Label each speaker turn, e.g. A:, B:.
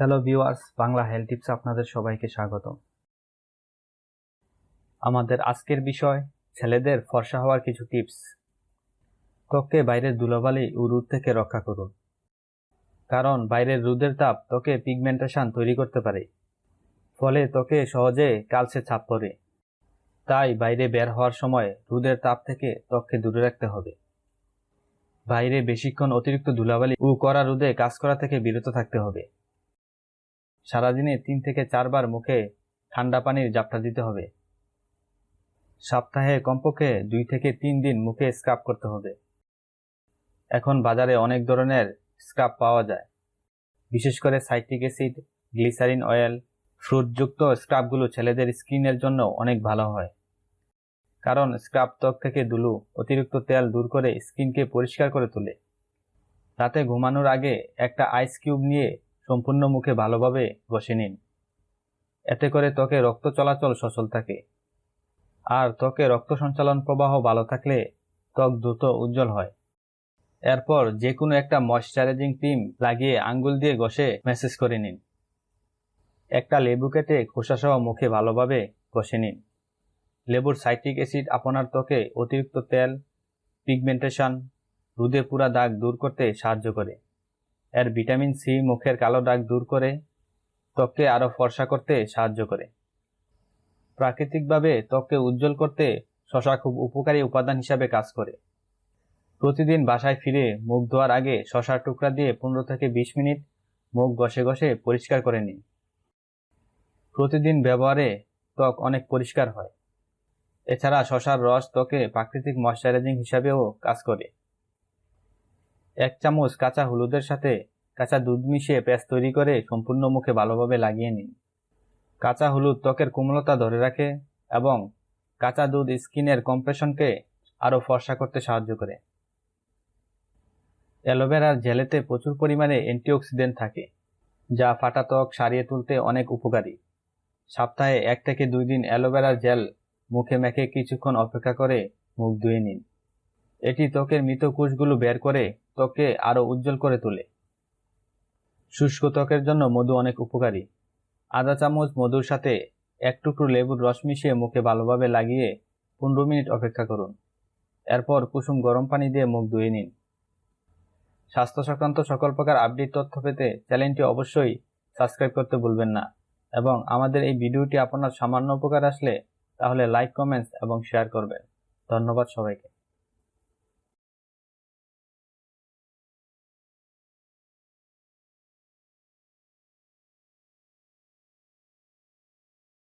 A: Hello viewers Bangla health tips আপনাদের সবাইকে স্বাগত আমাদের আজকের বিষয়, ছেলেদের ফর্সা হওয়ার কিছু টিপস ত্বককে বাইরের ধুলোবালি ও রোদ থেকে রক্ষা করুন। কারণ বাইরের রোদের তাপ ত্বকে পিগমেন্টেশন তৈরি করতে পারে। ফলে ত্বকে সহজে কালচে ছাপ পড়ে। তাই বাইরে বের হওয়ার সময় রোদের তাপ থেকে ত্বককে দূরে রাখতে হবে। বাইরে বেশিক্ষণ অতিরিক্ত ধুলাবালি ও কড়া রোদে কাজ করা থেকে বিরত থাকতে হবে। সারাদিনে তিন থেকে চারবার মুখে ঠান্ডা পানির জাপটা দিতে হবে। সপ্তাহে কমপক্ষে দুই থেকে তিন দিন মুখে স্ক্রাব করতে হবে। এখন বাজারে অনেক ধরনের স্ক্রাব পাওয়া যায়। বিশেষ করে সাইট্রিক অ্যাসিড, গ্লিসারিন অয়েল, ফ্রুটযুক্ত স্ক্রাবগুলো ছেলেদের স্কিনের জন্য অনেক ভালো হয়। কারণ স্ক্রাব ত্বক থেকে দুলু অতিরিক্ত তেল দূর করে স্কিনকে পরিষ্কার করে তোলে। রাতে ঘুমানোর আগে একটা আইস কিউব নিয়ে সম্পূর্ণ মুখে ভালোভাবে ঘষে নিন। এতে করে ত্বকে রক্ত চলাচল সচল থাকে। আর ত্বকে রক্ত সঞ্চালন প্রবাহ ভালো থাকলে ত্বক দ্রুত উজ্জ্বল হয়। এরপর যে কোনো একটা ময়শ্চারাইজিং ক্রিম লাগিয়ে আঙ্গুল দিয়ে ঘষে ম্যাসেজ করে নিন। একটা লেবু কেটে খোসাসহ মুখে ভালোভাবে ঘষে নিন। লেবুর সাইট্রিক অ্যাসিড আপনার ত্বকে অতিরিক্ত তেল, পিগমেন্টেশন, রুদে পুরা দাগ দূর করতে সাহায্য করে। এর ভিটামিন সি মুখের কালো দাগ দূর করে ত্বককে আরও ফর্সা করতে সাহায্য করে। প্রাকৃতিকভাবে ত্বককে উজ্জ্বল করতে শশা খুব উপকারী উপাদান হিসাবে কাজ করে। প্রতিদিন বাসায় ফিরে মুখ ধোয়ার আগে শশার টুকরা দিয়ে পনেরো থেকে বিশ মিনিট মুখ ঘষে ঘষে পরিষ্কার করে নিন। প্রতিদিন ব্যবহারে ত্বক অনেক পরিষ্কার হয়। এছাড়া শশার রস ত্বকে প্রাকৃতিক ময়শ্চারাইজিং হিসাবেও কাজ করে। এক চামচ কাঁচা হলুদের সাথে কাঁচা দুধ মিশিয়ে পেস্ট তৈরি করে সম্পূর্ণ মুখে ভালোভাবে লাগিয়ে নিন। কাঁচা হলুদ ত্বকের কোমলতা ধরে রাখে এবং কাঁচা দুধ স্কিনের কম্প্রেশনকে আরও ফর্সা করতে সাহায্য করে। অ্যালোভেরার জেলেতে প্রচুর পরিমাণে অ্যান্টিঅক্সিডেন্ট থাকে, যা ফাটা ত্বক সারিয়ে তুলতে অনেক উপকারী। সপ্তাহে এক থেকে দুই দিন অ্যালোভেরার জেল মুখে মেখে কিছুক্ষণ অপেক্ষা করে মুখ ধুয়ে নিন। এটি ত্বকের মৃত কোষগুলো বের করে ত্বককে আরও উজ্জ্বল করে তোলে। শুষ্ক ত্বকের জন্য মধু অনেক উপকারী। আধা চামচ মধুর সাথে এক টুকরো লেবুর রস মিশিয়ে মুখে ভালোভাবে লাগিয়ে পনেরো মিনিট অপেক্ষা করুন। এরপর কুসুম গরম পানি দিয়ে মুখ ধুয়ে নিন। স্বাস্থ্য সংক্রান্ত সকল প্রকার আপডেট তথ্য পেতে চ্যানেলটি অবশ্যই সাবস্ক্রাইব করতে ভুলবেন না এবং আমাদের এই ভিডিওটি আপনার সামান্য উপকার আসলে তাহলে লাইক, কমেন্টস এবং শেয়ার করবেন। ধন্যবাদ সবাইকে।